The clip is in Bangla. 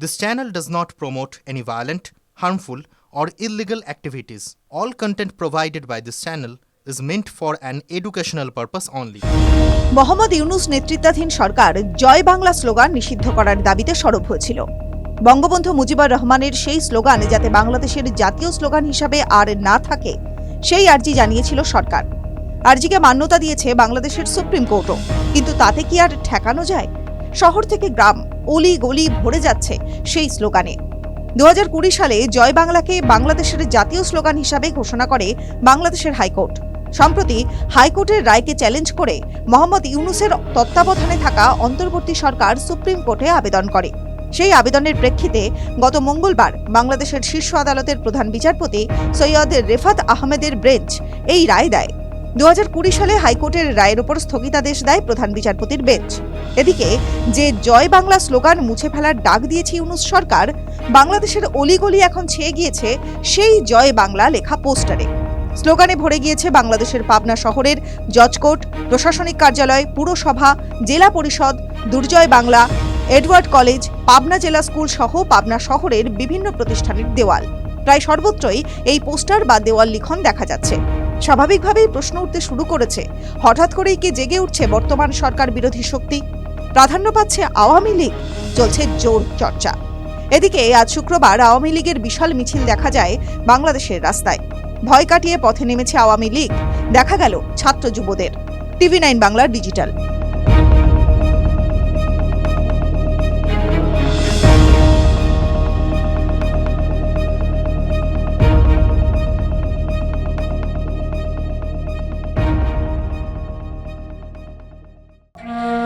This channel does not promote any violent, harmful, or illegal activities. All content provided by this channel is meant for an educational purpose only. Mohammad Yunus নেতৃত্বাধীন সরকার জয় বাংলা স্লোগান নিষিদ্ধ করার দাবিতে সরব হয়েছিল বঙ্গবন্ধু মুজিবুর রহমানের সেই স্লোগান যাতে বাংলাদেশের জাতীয় স্লোগান হিসাবে আর না থাকে সেই আর্জি জানিয়েছিল সরকার আর্জিকে মান্যতা দিয়েছে বাংলাদেশের সুপ্রিম কোর্টও কিন্তু তাতে কি আর ঠেকানো যায় শহর থেকে গ্রাম অলি গলি ভরে যাচ্ছে সেই স্লোগানে। দু হাজার কুড়ি সালে জয় বাংলাকে বাংলাদেশের জাতীয় স্লোগান হিসাবে ঘোষণা করে বাংলাদেশের হাইকোর্ট। সম্প্রতি হাইকোর্টের রায়কে চ্যালেঞ্জ করে মোহাম্মদ ইউনুসের তত্ত্বাবধানে থাকা অন্তর্বর্তী সরকার সুপ্রিম কোর্টে আবেদন করে। সেই আবেদনের প্রেক্ষিতে গত মঙ্গলবার বাংলাদেশের শীর্ষ আদালতের প্রধান বিচারপতি সৈয়দ রেফাত আহমেদের ব্রেঞ্চ এই রায় দেয়। দু হাজার কুড়ি সালে হাইকোর্টের রায়ের ওপর স্থগিতাদেশ দেয় প্রধান বিচারপতির বেঞ্চ। এদিকে, যে জয় বাংলা স্লোগান মুছে ফেলার ডাক দিয়েছে ইউনুস সরকার, বাংলাদেশের অলিগলি এখন ছেয়ে গিয়েছে সেই জয় বাংলা লেখা পোস্টারে। স্লোগানে ভরে গিয়েছে বাংলাদেশের পাবনা শহরের জজকোর্ট প্রশাসনিক কার্যালয়, পুরসভা, জেলা পরিষদ, দুর্জয় বাংলা, এডওয়ার্ড কলেজ, পাবনা জেলা স্কুল সহ পাবনা শহরের বিভিন্ন প্রতিষ্ঠানের দেওয়াল। প্রায় সর্বত্রই এই পোস্টার বা দেওয়াল লিখন দেখা যাচ্ছে। স্বাভাবিকভাবেই প্রশ্ন উঠতে শুরু করেছে। হঠাৎ করেই কি জেগে উঠছে বর্তমান সরকার বিরোধী শক্তি? প্রাধান্য পাচ্ছে আওয়ামী লীগ। চলছে জোর চর্চা। এদিকে, আজ শুক্রবার আওয়ামী লীগের বিশাল মিছিল দেখা যায় বাংলাদেশের রাস্তায়। ভয় কাটিয়ে পথে নেমেছে আওয়ামী লীগ। দেখা গেল ছাত্র যুবদের। টিভি নাইন বাংলার ডিজিটাল। Uh...